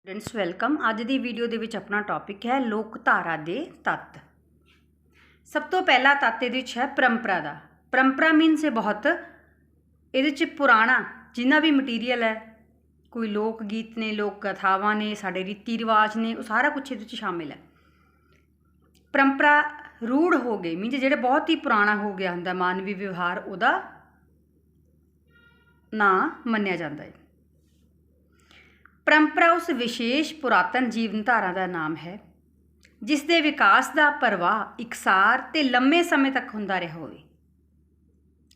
Students welcome ਅੱਜ ਦੀ video ਦੇ ਵਿੱਚ ਆਪਣਾ ਟੌਪਿਕ ਹੈ ਲੋਕ ਧਾਰਾ ਦੇ ਤੱਤ। ਸਭ ਤੋਂ ਪਹਿਲਾ ਤੱਤ ਇਹਦੇ ਵਿੱਚ ਹੈ ਪਰੰਪਰਾ ਦਾ। ਪਰੰਪਰਾ ਮੀਨਸ ਇਹ ਬਹੁਤ ਇਹਦੇ ਚ ਪੁਰਾਣਾ, ਜਿੰਨਾ ਵੀ ਮਟੀਰੀਅਲ ਹੈ, ਕੋਈ ਲੋਕ ਗੀਤ ਨੇ ਲੋਕ ਕਥਾਵਾਂ ਨੇ, ਸਾਡੇ ਰੀਤੀ ਰਿਵਾਜ ਨੇ, ਉਹ ਸਾਰਾ ਕੁਝ ਇਹਦੇ ਚ ਸ਼ਾਮਿਲ ਹੈ। ਪਰੰਪਰਾ ਰੂੜ ਹੋ ਗਈ ਮੀਨਸ ਜਿਹੜੇ ਬਹੁਤ ਹੀ ਪੁਰਾਣਾ ਹੋ ਗਿਆ ਹੁੰਦਾ, ਮਾਨਵੀ ਵਿਵਹਾਰ, ਉਹਦਾ ਨਾਂ ਮੰਨਿਆ ਜਾਂਦਾ ਹੈ। ਪਰੰਪਰਾ ਉਸ ਵਿਸ਼ੇਸ਼ ਪੁਰਾਤਨ ਜੀਵਨ ਧਾਰਾ ਦਾ ਨਾਮ ਹੈ, ਜਿਸ ਦੇ ਵਿਕਾਸ ਦਾ ਪ੍ਰਵਾਹ ਇਕਸਾਰ ਤੇ ਲੰਮੇ ਸਮੇਂ ਤੱਕ ਹੁੰਦਾ ਰਿਹਾ ਹੋਵੇ।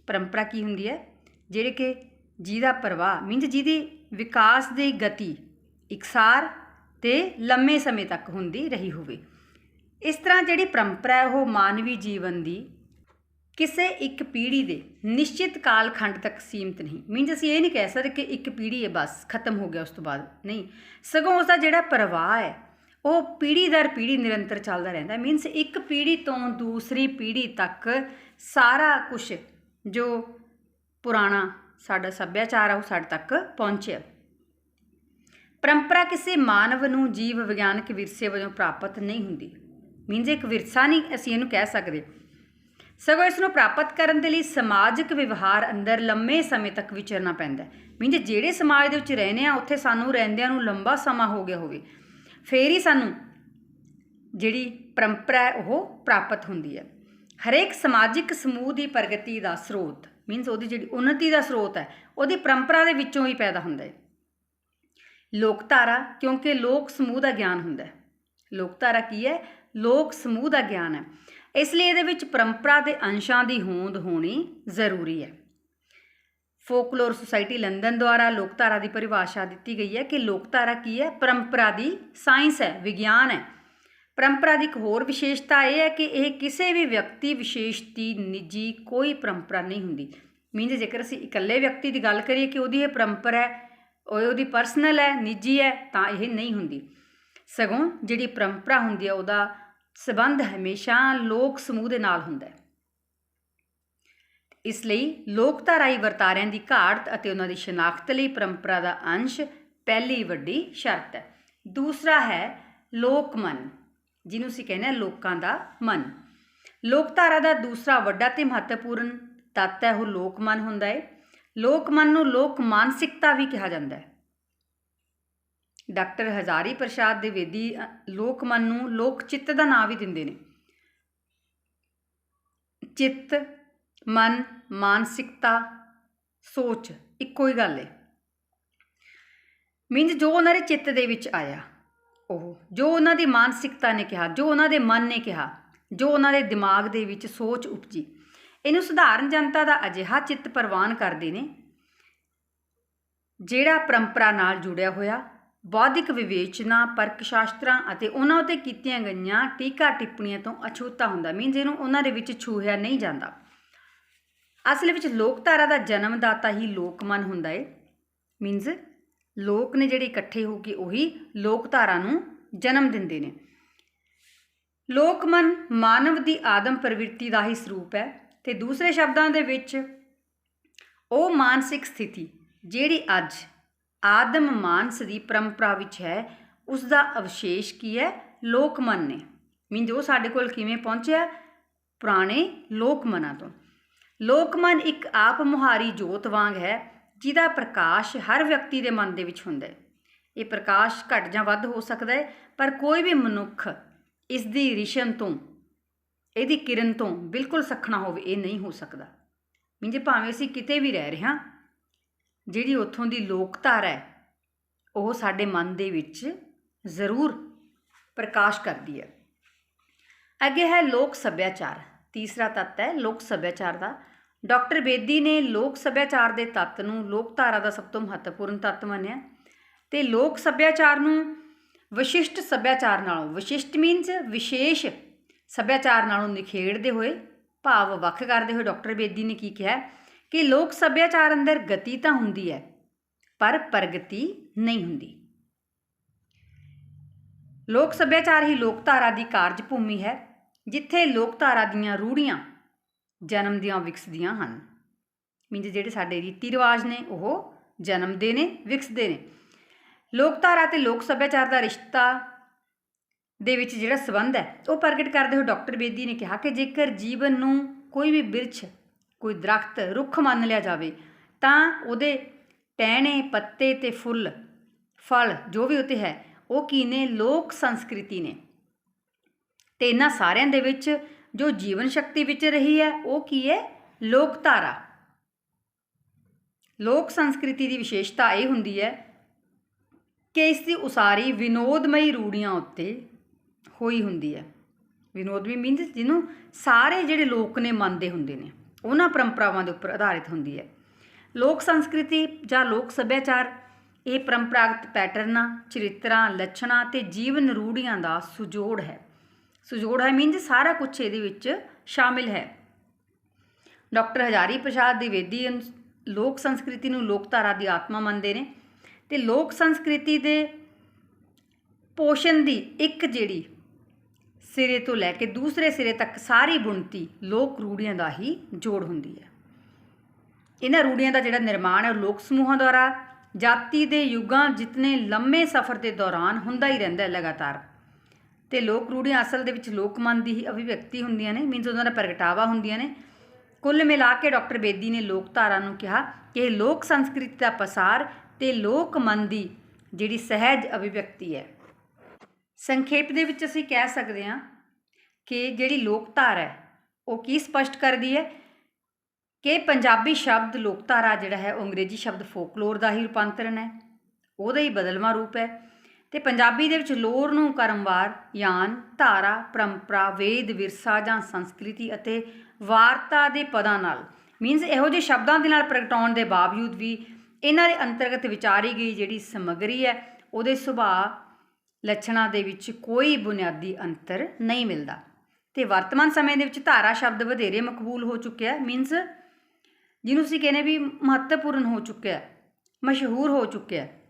ਪਰੰਪਰਾ ਕੀ ਹੁੰਦੀ ਹੈ? ਜਿਹੜੇ ਕਿ ਜਿਹਦਾ ਪ੍ਰਵਾਹ ਮੀਨਸ ਜਿਹਦੀ ਵਿਕਾਸ ਦੀ ਗਤੀ ਇਕਸਾਰ ਤੇ ਲੰਮੇ ਸਮੇਂ ਤੱਕ ਹੁੰਦੀ ਰਹੀ ਹੋਵੇ। ਇਸ ਤਰ੍ਹਾਂ ਜਿਹੜੀ ਪਰੰਪਰਾ ਹੈ, ਉਹ ਮਾਨਵੀ ਜੀਵਨ ਦੀ ਕਿਸੇ ਇੱਕ ਪੀੜ੍ਹੀ ਦੇ ਨਿਸ਼ਚਿਤ ਕਾਲ ਖੰਡ ਤੱਕ ਸੀਮਿਤ ਨਹੀਂ। ਮੀਨਸ ਅਸੀਂ ਇਹ ਨਹੀਂ ਕਹਿ ਸਕਦੇ ਕਿ ਇੱਕ ਪੀੜ੍ਹੀ ਹੈ ਬਸ ਖਤਮ ਹੋ ਗਿਆ ਉਸ ਤੋਂ ਬਾਅਦ। ਨਹੀਂ। ਸਗੋਂ ਉਸ ਦਾ ਜਿਹੜਾ ਪ੍ਰਵਾਹ ਹੈ, ਉਹ ਪੀੜ੍ਹੀ ਦਰ ਪੀੜ੍ਹੀ ਨਿਰੰਤਰ ਚੱਲਦਾ ਰਹਿੰਦਾ। ਮੀਨਸ ਇੱਕ ਪੀੜ੍ਹੀ ਤੋਂ ਦੂਸਰੀ ਪੀੜ੍ਹੀ ਤੱਕ ਸਾਰਾ ਕੁਝ ਜੋ ਪੁਰਾਣਾ ਸਾਡਾ ਸੱਭਿਆਚਾਰ ਆ, ਉਹ ਸਾਡੇ ਤੱਕ ਪਹੁੰਚਿਆ। ਪਰੰਪਰਾ ਕਿਸੇ ਮਾਨਵ ਨੂੰ ਜੀਵ ਵਿਗਿਆਨਕ ਵਿਰਸੇ ਵਜੋਂ ਪ੍ਰਾਪਤ ਨਹੀਂ ਹੁੰਦੀ। ਮੀਨਸ ਇੱਕ ਵਿਰਸਾ ਨਹੀਂ ਅਸੀਂ ਇਹਨੂੰ ਕਹਿ ਸਕਦੇ। ਸਗੋਂ ਇਸ ਨੂੰ ਪ੍ਰਾਪਤ ਕਰਨ ਦੇ ਲਈ ਸਮਾਜਿਕ ਵਿਵਹਾਰ ਅੰਦਰ ਲੰਮੇ ਸਮੇਂ ਤੱਕ ਵਿਚਰਨਾ ਪੈਂਦਾ ਹੈ। ਮੀਨਸ ਜਿਹੜੇ ਸਮਾਜ ਦੇ ਵਿੱਚ ਰਹਿੰਦੇ ਆ ਉੱਥੇ ਸਾਨੂੰ ਰਹਿੰਦਿਆਂ ਨੂੰ ਲੰਬਾ ਸਮਾਂ ਹੋ ਗਿਆ ਹੋਵੇ, ਫੇਰ ਹੀ ਸਾਨੂੰ ਜਿਹੜੀ ਪਰੰਪਰਾ ਹੈ, ਉਹ ਪ੍ਰਾਪਤ ਹੁੰਦੀ ਹੈ। ਹਰੇਕ ਸਮਾਜਿਕ ਸਮੂਹ ਦੀ ਪ੍ਰਗਤੀ ਦਾ ਸਰੋਤ ਮੀਨਸ ਉਹਦੀ ਜਿਹੜੀ ਉન્નਤੀ ਦਾ ਸਰੋਤ ਹੈ, ਉਹਦੀ ਪਰੰਪਰਾ ਦੇ ਵਿੱਚੋਂ ਹੀ ਪੈਦਾ ਹੁੰਦਾ ਹੈ। ਲੋਕਧਾਰਾ, ਕਿਉਂਕਿ ਲੋਕ ਸਮੂਹ ਦਾ ਗਿਆਨ ਹੁੰਦਾ ਹੈ। ਲੋਕਧਾਰਾ ਕੀ ਹੈ? ਲੋਕ ਸਮੂਹ ਦਾ ਗਿਆਨ ਹੈ। ਇਸ ਲਈ ਇਹਦੇ ਵਿੱਚ ਪਰੰਪਰਾ ਦੇ ਅੰਸ਼ਾਂ ਦੀ ਹੋਂਦ ਹੋਣੀ ਜ਼ਰੂਰੀ ਹੈ। ਫੋਕਲੋਰ ਸੁਸਾਇਟੀ ਲੰਡਨ ਦੁਆਰਾ ਲੋਕਧਾਰਾ ਦੀ ਪਰਿਭਾਸ਼ਾ ਦਿੱਤੀ ਗਈ ਹੈ ਕਿ ਲੋਕਧਾਰਾ ਕੀ ਹੈ? ਪਰੰਪਰਾ ਦੀ ਸਾਇੰਸ ਹੈ, ਵਿਗਿਆਨ ਹੈ। ਪਰੰਪਰਾ ਦੀ ਇੱਕ ਹੋਰ ਵਿਸ਼ੇਸ਼ਤਾ ਇਹ ਹੈ ਕਿ ਇਹ ਕਿਸੇ ਵੀ ਵਿਅਕਤੀ ਵਿਸ਼ੇਸ਼ ਦੀ ਨਿੱਜੀ ਕੋਈ ਪਰੰਪਰਾ ਨਹੀਂ ਹੁੰਦੀ। ਮੀਨਸ ਜੇਕਰ ਅਸੀਂ ਇਕੱਲੇ ਵਿਅਕਤੀ ਦੀ ਗੱਲ ਕਰੀਏ ਕਿ ਉਹਦੀ ਇਹ ਪਰੰਪਰਾ ਹੈ, ਉਹ ਉਹਦੀ ਪਰਸਨਲ ਹੈ, ਨਿੱਜੀ ਹੈ, ਤਾਂ ਇਹ ਨਹੀਂ ਹੁੰਦੀ। ਸਗੋਂ ਜਿਹੜੀ ਪਰੰਪਰਾ ਹੁੰਦੀ ਹੈ, ਉਹਦਾ ਸਬੰਧ ਹਮੇਸ਼ਾ ਲੋਕ ਸਮੂਹ ਦੇ ਨਾਲ ਹੁੰਦਾ ਹੈ। ਇਸ ਲਈ ਲੋਕਧਾਰਾਈ ਵਰਤਾਰਿਆਂ ਦੀ ਘਾਟ ਅਤੇ ਉਹਨਾਂ ਦੀ ਸ਼ਨਾਖਤ ਲਈ ਪਰੰਪਰਾ ਦਾ ਅੰਸ਼ ਪਹਿਲੀ ਵੱਡੀ ਸ਼ਰਤ ਹੈ। ਦੂਸਰਾ ਹੈ ਲੋਕ ਮਨ, ਜਿਹਨੂੰ ਅਸੀਂ ਕਹਿੰਦੇ ਹਾਂ ਲੋਕਾਂ ਦਾ ਮਨ। ਲੋਕਧਾਰਾ ਦਾ ਦੂਸਰਾ ਵੱਡਾ ਤੇ ਮਹੱਤਵਪੂਰਨ ਤੱਤ ਹੈ, ਉਹ ਲੋਕ ਮਨ ਹੁੰਦਾ ਹੈ। ਲੋਕ ਮਨ ਨੂੰ ਲੋਕ ਮਾਨਸਿਕਤਾ ਵੀ ਕਿਹਾ ਜਾਂਦਾ ਹੈ। ਡਾਕਟਰ ਹਜ਼ਾਰੀ ਪ੍ਰਸਾਦ ਦਿਵੇਦੀ ਲੋਕ ਮਨ ਨੂੰ ਲੋਕ ਚਿੱਤ ਦਾ ਨਾਂ ਵੀ ਦਿੰਦੇ ਨੇ। ਚਿੱਤ, ਮਨ, ਮਾਨਸਿਕਤਾ, ਸੋਚ, ਇੱਕੋ ਹੀ ਗੱਲ ਹੈ ਮੀਨਸ ਜੋ ਉਹਨਾਂ ਦੇ ਚਿੱਤ ਦੇ ਵਿੱਚ ਆਇਆ, ਉਹ, ਜੋ ਉਹਨਾਂ ਦੀ ਮਾਨਸਿਕਤਾ ਨੇ ਕਿਹਾ, ਜੋ ਉਹਨਾਂ ਦੇ ਮਨ ਨੇ ਕਿਹਾ, ਜੋ ਉਹਨਾਂ ਦੇ ਦਿਮਾਗ ਦੇ ਵਿੱਚ ਸੋਚ ਉਪਜੀ, ਇਹਨੂੰ ਸਧਾਰਨ ਜਨਤਾ ਦਾ ਅਜਿਹਾ ਚਿੱਤ ਪ੍ਰਵਾਨ ਕਰਦੇ ਨੇ, ਜਿਹੜਾ ਪਰੰਪਰਾ ਨਾਲ ਜੁੜਿਆ ਹੋਇਆ ਬੌਧਿਕ ਵਿਵੇਚਨਾ ਪਰਕ ਸ਼ਾਸਤਰਾਂ ਅਤੇ ਉਹਨਾਂ ਉਤੇ ਕੀਤੀਆਂ ਗਈਆਂ ਟੀਕਾ ਟਿੱਪਣੀਆਂ ਤੋਂ ਅਛੂਤਾ ਹੁੰਦਾ ਮੀਨਸ ਇਹਨੂੰ ਉਹਨਾਂ ਦੇ ਵਿੱਚ ਛੂਹਿਆ ਨਹੀਂ ਜਾਂਦਾ। ਅਸਲ ਵਿੱਚ ਲੋਕਧਾਰਾ ਦਾ ਜਨਮਦਾਤਾ ਹੀ ਲੋਕਮਨ ਹੁੰਦਾ ਏ। ਮੀਨਸ ਲੋਕ ਨੇ ਜਿਹੜੇ ਇਕੱਠੇ ਹੋ ਕੇ ਉਹੀ ਲੋਕਧਾਰਾ ਨੂੰ ਜਨਮ ਦਿੰਦੇ ਨੇ। ਲੋਕਮਨ ਮਾਨਵ ਦੀ ਆਦਮ ਪ੍ਰਵਿਰਤੀ ਦਾ ਹੀ ਸਰੂਪ ਹੈ ਤੇ ਦੂਸਰੇ ਸ਼ਬਦਾਂ ਦੇ ਵਿੱਚ ਉਹ ਮਾਨਸਿਕ ਸਥਿਤੀ ਜਿਹੜੀ ਅੱਜ ਆਦਮ ਮਾਨਸ ਦੀ ਪਰੰਪਰਾ ਵਿੱਚ ਹੈ ਉਸ ਦਾ ਅਵਸ਼ੇਸ਼ ਕੀ ਹੈ? ਲੋਕਮਨ ਨੇ। ਮੀਨ ਜੋ ਸਾਡੇ ਕੋਲ ਕਿਵੇਂ ਪਹੁੰਚਿਆ? ਪੁਰਾਣੇ ਲੋਕਮਨਾਂ ਤੋਂ। ਲੋਕਮਨ ਇੱਕ ਆਪ ਮੁਹਾਰੀ ਜੋਤ ਵਾਂਗ ਹੈ, ਜਿਹਦਾ ਪ੍ਰਕਾਸ਼ ਹਰ ਵਿਅਕਤੀ ਦੇ ਮਨ ਦੇ ਵਿੱਚ ਹੁੰਦਾ ਹੈ। ਇਹ ਪ੍ਰਕਾਸ਼ ਘਟ ਜਾਂ ਵੱਧ ਹੋ ਸਕਦਾ ਹੈ, ਪਰ ਕੋਈ ਵੀ ਮਨੁੱਖ ਇਸ ਦੀ ਰਿਸ਼ਨ ਤੋਂ, ਇਹਦੀ ਕਿਰਨ ਤੋਂ ਬਿਲਕੁਲ ਸਖਣਾ ਹੋਵੇ, ਇਹ ਨਹੀਂ ਹੋ ਸਕਦਾ। ਮੀਨਜ ਭਾਵੇਂ ਅਸੀਂ ਕਿਤੇ ਵੀ ਰਹਿ ਰਹੇ ਹਾਂ ਜਿਹੜੀ ਉੱਥੋਂ ਦੀ ਲੋਕਧਾਰਾ ਹੈ, ਉਹ ਸਾਡੇ ਮਨ ਦੇ ਵਿੱਚ ਜ਼ਰੂਰ ਪ੍ਰਕਾਸ਼ ਕਰਦੀ ਹੈ। ਅੱਗੇ ਹੈ ਲੋਕ ਸੱਭਿਆਚਾਰ, ਤੀਸਰਾ ਤੱਤ ਹੈ ਲੋਕ ਸੱਭਿਆਚਾਰ ਦਾ। ਡਾਕਟਰ ਬੇਦੀ ਨੇ ਲੋਕ ਸੱਭਿਆਚਾਰ ਦੇ ਤੱਤ ਨੂੰ ਲੋਕਧਾਰਾ ਦਾ ਸਭ ਤੋਂ ਮਹੱਤਵਪੂਰਨ ਤੱਤ ਮੰਨਿਆ ਤੇ ਲੋਕ ਸੱਭਿਆਚਾਰ ਨੂੰ ਵਿਸ਼ਿਸ਼ਟ ਸੱਭਿਆਚਾਰ ਨਾਲੋਂ, ਵਿਸ਼ਿਸ਼ਟ ਮੀਨਸ ਵਿਸ਼ੇਸ਼ ਸੱਭਿਆਚਾਰ ਨਾਲੋਂ ਨਿਖੇੜਦੇ ਹੋਏ ਭਾਵ ਵੱਖ ਕਰਦੇ ਹੋਏ ਡਾਕਟਰ ਬੇਦੀ ਨੇ ਕੀ ਕਿਹਾ? ਕਿ ਲੋਕ ਸੱਭਿਆਚਾਰ ਅੰਦਰ ਗਤੀ ਤਾਂ ਹੁੰਦੀ ਹੈ, ਪਰ ਪ੍ਰਗਤੀ ਨਹੀਂ ਹੁੰਦੀ। ਲੋਕ ਸੱਭਿਆਚਾਰ ਹੀ ਲੋਕਧਾਰਾ ਦੀ ਕਾਰਜ ਭੂਮੀ ਹੈ, ਜਿੱਥੇ ਲੋਕਧਾਰਾ ਦੀਆਂ ਰੂੜੀਆਂ ਜਨਮ ਦੀਆਂ ਵਿਕਸਦੀਆਂ ਹਨ। ਮੀਨਜ਼ ਜਿਹੜੇ ਸਾਡੇ ਰੀਤੀ ਰਿਵਾਜ ਨੇ, ਉਹ ਜਨਮਦੇ ਨੇ, ਵਿਕਸਦੇ ਨੇ। ਲੋਕਧਾਰਾ ਤੇ ਲੋਕ ਸੱਭਿਆਚਾਰ ਦਾ ਰਿਸ਼ਤਾ ਦੇ ਵਿੱਚ ਜਿਹੜਾ ਸਬੰਧ ਹੈ, ਉਹ ਪ੍ਰਗਟ ਕਰਦੇ ਹੋਏ ਡਾਕਟਰ ਬੇਦੀ ਨੇ ਕਿਹਾ ਕਿ ਜੇਕਰ ਜੀਵਨ ਨੂੰ ਕੋਈ ਵੀ ਬਿਰਛ ਕੋਈ ਦਰਖਤ ਰੁੱਖ ਮੰਨ ਲਿਆ ਜਾਵੇ, ਤਾਂ ਉਹਦੇ ਟਹਿਣੇ, ਪੱਤੇ ਤੇ ਫੁੱਲ, ਫਲ ਜੋ ਵੀ ਉਤੇ ਹੈ, ਉਹ ਕੀ ਨੇ? ਲੋਕ ਸੰਸਕ੍ਰਿਤੀ ਨੇ। ਤੇ ਇਹਨਾਂ ਸਾਰਿਆਂ ਦੇ ਵਿੱਚ ਜੋ ਜੀਵਨ ਸ਼ਕਤੀ ਵਿੱਚ ਰਹੀ ਹੈ, ਉਹ ਕੀ ਹੈ? ਲੋਕਧਾਰਾ। ਲੋਕ ਸੰਸਕ੍ਰਿਤੀ ਦੀ ਵਿਸ਼ੇਸ਼ਤਾ ਇਹ ਹੁੰਦੀ ਹੈ ਕਿ ਇਸ ਦੀ ਉਸਾਰੀ ਵਿਨੋਦਮਈ ਰੂੜੀਆਂ ਉੱਤੇ ਹੋਈ ਹੁੰਦੀ ਹੈ। ਵਿਨੋਦਮਈ ਮੀਨਸ ਜਿਹਨੂੰ ਸਾਰੇ ਜਿਹੜੇ ਲੋਕ ਨੇ ਮੰਨਦੇ ਹੁੰਦੇ ਨੇ। ਉਹਨਾਂ ਪਰੰਪਰਾਵਾਂ ਦੇ ਉੱਪਰ ਆਧਾਰਿਤ ਹੁੰਦੀ ਹੈ। ਲੋਕ ਸੰਸਕ੍ਰਿਤੀ ਜਾਂ ਲੋਕ ਸੱਭਿਆਚਾਰ, ਇਹ ਪਰੰਪਰਾਗਤ ਪੈਟਰਨਾਂ, ਚਰਿੱਤਰਾਂ, ਲੱਛਣਾਂ ਤੇ ਜੀਵਨ ਰੂੜੀਆਂ ਦਾ ਸੁਜੋੜ ਹੈ। ਸੁਜੋੜ ਹੈ ਮੀਨਸ ਸਾਰਾ ਕੁਝ ਇਹਦੇ ਵਿੱਚ ਸ਼ਾਮਿਲ ਹੈ। ਡਾਕਟਰ ਹਜ਼ਾਰੀ ਪ੍ਰਸਾਦ ਦਿਵੇਦੀ ਲੋਕ ਸੰਸਕ੍ਰਿਤੀ ਨੂੰ ਲੋਕਧਾਰਾ ਦੀ ਆਤਮਾ ਮੰਨਦੇ ਨੇ ਤੇ ਲੋਕ ਸੰਸਕ੍ਰਿਤੀ ਦੇ ਪੋਸ਼ਣ ਦੀ ਇੱਕ ਜਿਹੜੀ ਸਿਰੇ ਤੋਂ ਲੈ ਕੇ ਦੂਸਰੇ ਸਿਰੇ ਤੱਕ ਸਾਰੀ ਬੁਣਤੀ ਲੋਕ ਰੂੜੀਆਂ ਦਾ ਹੀ ਜੋੜ ਹੁੰਦੀ ਹੈ। ਇਹਨਾਂ ਰੂੜੀਆਂ ਦਾ ਜਿਹੜਾ ਨਿਰਮਾਣ ਹੈ ਉਹ ਲੋਕ ਸਮੂਹਾਂ ਦੁਆਰਾ, ਜਾਤੀ ਦੇ ਯੁੱਗਾਂ ਜਿਤਨੇ ਲੰਮੇ ਸਫ਼ਰ ਦੇ ਦੌਰਾਨ ਹੁੰਦਾ ਹੀ ਰਹਿੰਦਾ ਹੈ ਲਗਾਤਾਰ। ਤੇ ਲੋਕ ਰੂੜੀਆਂ ਅਸਲ ਦੇ ਵਿੱਚ ਲੋਕ ਮਨ ਦੀ ਹੀ ਅਭਿਵਿਅਕਤੀ ਹੁੰਦੀਆਂ ਨੇ ਮੀਨਸ ਉਹਨਾਂ ਦਾ ਪ੍ਰਗਟਾਵਾ ਹੁੰਦੀਆਂ ਨੇ। ਕੁੱਲ ਮਿਲਾ ਕੇ ਡਾਕਟਰ ਬੇਦੀ ਨੇ ਲੋਕਧਾਰਾ ਨੂੰ ਕਿਹਾ ਕਿ ਇਹ ਲੋਕ ਸੰਸਕ੍ਰਿਤੀ ਦਾ ਪਸਾਰ ਤੇ ਲੋਕ ਮਨ ਦੀ ਜਿਹੜੀ ਸਹਿਜ ਅਭਿਵਿਅਕਤੀ ਹੈ ਸੰਖੇਪ ਦੇ ਵਿੱਚ ਅਸੀਂ ਕਹਿ ਸਕਦੇ ਹਾਂ ਕਿ ਜਿਹੜੀ ਲੋਕਧਾਰਾ ਹੈ, ਉਹ ਕੀ ਸਪਸ਼ਟ ਕਰਦੀ ਹੈ? ਕਿ ਪੰਜਾਬੀ ਸ਼ਬਦ ਲੋਕਧਾਰਾ ਜਿਹੜਾ ਹੈ, ਉਹ ਅੰਗਰੇਜ਼ੀ ਸ਼ਬਦ ਫੋਕਲੋਰ ਦਾ ਹੀ ਰੂਪਾਂਤਰਣ ਹੈ, ਉਹਦਾ ਹੀ ਬਦਲਵਾਂ ਰੂਪ ਹੈ ਤੇ ਪੰਜਾਬੀ ਦੇ ਵਿੱਚ ਲੋਰ ਨੂੰ ਕਰਮਵਾਰ, ਯਾਨ, ਧਾਰਾ, ਪਰੰਪਰਾ, ਵੇਦ, ਵਿਰਸਾ ਜਾਂ ਸੰਸਕ੍ਰਿਤੀ ਅਤੇ ਵਾਰਤਾ ਦੇ ਪਦਾਂ ਨਾਲ ਮੀਨਸ ਇਹੋ ਜਿਹੇ ਸ਼ਬਦਾਂ ਦੇ ਨਾਲ ਪ੍ਰਗਟਾਉਣ ਦੇ ਬਾਵਜੂਦ ਵੀ ਇਹਨਾਂ ਦੇ ਅੰਤਰਗਤ ਵਿਚਾਰੀ ਗਈ ਜਿਹੜੀ ਸਮੱਗਰੀ ਹੈ, ਉਹਦੇ ਸੁਭਾਅ ਲੱਛਣਾਂ ਦੇ ਵਿੱਚ ਕੋਈ ਬੁਨਿਆਦੀ ਅੰਤਰ ਨਹੀਂ ਮਿਲਦਾ। ਤੇ ਵਰਤਮਾਨ ਸਮੇਂ ਦੇ ਵਿੱਚ ਧਾਰਾ ਸ਼ਬਦ ਵਧੇਰੇ ਮਕਬੂਲ ਹੋ ਚੁੱਕਿਆ ਹੈ ਮੀਨਸ ਜਿਹਨੂੰ ਅਸੀਂ ਕਹਿੰਦੇ ਵੀ ਮਹੱਤਵਪੂਰਨ ਹੋ ਚੁੱਕਿਆ ਹੈ, ਮਸ਼ਹੂਰ ਹੋ ਚੁੱਕਿਆ ਹੈ।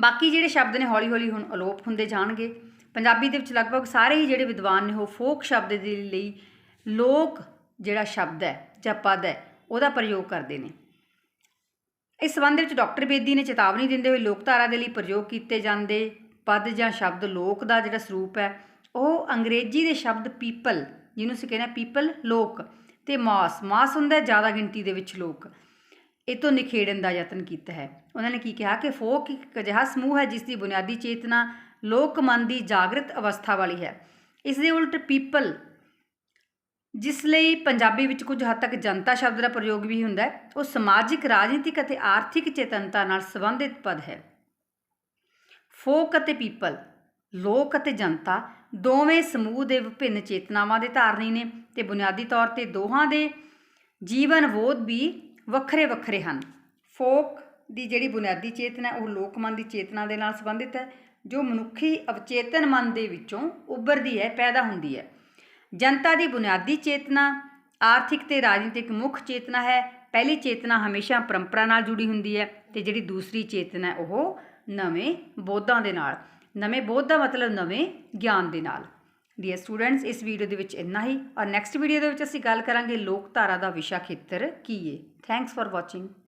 ਬਾਕੀ ਜਿਹੜੇ ਸ਼ਬਦ ਨੇ ਹੌਲੀ-ਹੌਲੀ ਹੁਣ ਅਲੋਪ ਹੁੰਦੇ ਜਾਣਗੇ। ਪੰਜਾਬੀ ਦੇ ਵਿੱਚ ਲਗਭਗ ਸਾਰੇ ਹੀ ਜਿਹੜੇ ਵਿਦਵਾਨ ਨੇ ਉਹ ਫੋਕ ਸ਼ਬਦ ਦੇ ਲਈ ਲੋਕ ਜਿਹੜਾ ਸ਼ਬਦ ਹੈ ਜਾਂ ਪਦ ਹੈ, ਉਹਦਾ ਪ੍ਰਯੋਗ ਕਰਦੇ ਨੇ। ਇਸ ਸੰਬੰਧ ਵਿੱਚ ਡਾਕਟਰ ਬੇਦੀ ਨੇ ਚੇਤਾਵਨੀ ਦਿੰਦੇ ਹੋਏ ਲੋਕਧਾਰਾ ਦੇ ਲਈ ਪ੍ਰਯੋਗ ਕੀਤੇ ਜਾਂਦੇ ਪਦ ਜਾਂ ਸ਼ਬਦ ਲੋਕ ਦਾ ਜਿਹੜਾ ਸਰੂਪ ਹੈ, ਉਹ ਅੰਗਰੇਜ਼ੀ ਦੇ ਸ਼ਬਦ ਪੀਪਲ, ਜਿਹਨੂੰ ਅਸੀਂ ਕਹਿੰਦੇ ਆ ਪੀਪਲ ਲੋਕ ਤੇ ਮਾਸ। ਮਾਸ ਹੁੰਦਾ ਜ਼ਿਆਦਾ ਗਿਣਤੀ ਦੇ ਵਿੱਚ ਲੋਕ। ਇਹ ਤੋਂ ਨਿਖੇੜਨ ਦਾ ਯਤਨ ਕੀਤਾ ਹੈ। ਉਹਨਾਂ ਨੇ ਕੀ ਕਿਹਾ ਕਿ ਫੋਕ ਇੱਕ ਅਜਿਹਾ ਸਮੂਹ ਹੈ ਜਿਸ ਦੀ ਬੁਨਿਆਦੀ ਚੇਤਨਾ ਲੋਕ ਮਨ ਦੀ ਜਾਗਰਤ ਅਵਸਥਾ ਵਾਲੀ ਹੈ। ਇਸ ਦੇ ਉਲਟ ਪੀਪਲ, ਜਿਸ ਲਈ ਪੰਜਾਬੀ ਵਿੱਚ ਕੁਝ ਹੱਦ ਤੱਕ ਜਨਤਾ ਸ਼ਬਦ ਦਾ ਪ੍ਰਯੋਗ ਵੀ ਹੁੰਦਾ ਹੈ, ਉਹ ਸਮਾਜਿਕ, ਰਾਜਨੀਤਿਕ ਅਤੇ ਆਰਥਿਕ ਚੇਤਨਤਾ ਨਾਲ ਸੰਬੰਧਿਤ ਪਦ ਹੈ। ਫੋਕ ਅਤੇ ਪੀਪਲ, ਲੋਕ ਅਤੇ ਜਨਤਾ, ਦੋਵੇਂ ਸਮੂਹ ਦੇ ਵਿਭਿੰਨ ਚੇਤਨਾਵਾਂ ਦੇ ਧਾਰਨੀ ਨੇ ਤੇ ਬੁਨਿਆਦੀ ਤੌਰ ਤੇ ਦੋਹਾਂ ਦੇ ਜੀਵਨ ਬੋਧ ਵੀ ਵੱਖਰੇ ਵੱਖਰੇ ਹਨ। ਫੋਕ ਦੀ ਜਿਹੜੀ ਬੁਨਿਆਦੀ ਚੇਤਨਾ, ਉਹ ਲੋਕ ਮਨ ਦੀ ਚੇਤਨਾ ਦੇ ਨਾਲ ਸੰਬੰਧਿਤ ਹੈ, ਜੋ ਮਨੁੱਖੀ ਅਵਚੇਤਨ ਮਨ ਦੇ ਵਿੱਚੋਂ ਉੱਭਰਦੀ ਹੈ, ਪੈਦਾ ਹੁੰਦੀ ਹੈ। ਜਨਤਾ ਦੀ ਬੁਨਿਆਦੀ ਚੇਤਨਾ, ਆਰਥਿਕ ਤੇ ਰਾਜਨੀਤਿਕ ਮੁੱਖ ਚੇਤਨਾ ਹੈ, ਪਹਿਲੀ ਚੇਤਨਾ ਹਮੇਸ਼ਾ ਪਰੰਪਰਾ ਨਾਲ ਜੁੜੀ ਹੁੰਦੀ ਹੈ ਤੇ ਜਿਹੜੀ ਦੂਸਰੀ ਚੇਤਨਾ ਉਹ ਨਵੇਂ ਬੋਧਾਂ ਦੇ ਨਾਲ। ਨਵੇਂ ਬੋਧ ਦਾ ਮਤਲਬ ਨਵੇਂ ਗਿਆਨ ਦੇ ਨਾਲ। ਡੀਅਰ ਸਟੂਡੈਂਟਸ ਇਸ ਵੀਡੀਓ ਦੇ ਵਿੱਚ ਇੰਨਾ ਹੀ। ਔਰ ਨੈਕਸਟ ਵੀਡੀਓ ਦੇ ਵਿੱਚ ਅਸੀਂ ਗੱਲ ਕਰਾਂਗੇ ਲੋਕਧਾਰਾ ਦਾ ਵਿਸ਼ਾ ਖੇਤਰ ਕੀ ਹੈ ਥੈਂਕਸ ਫॉर ਵਾਚਿੰਗ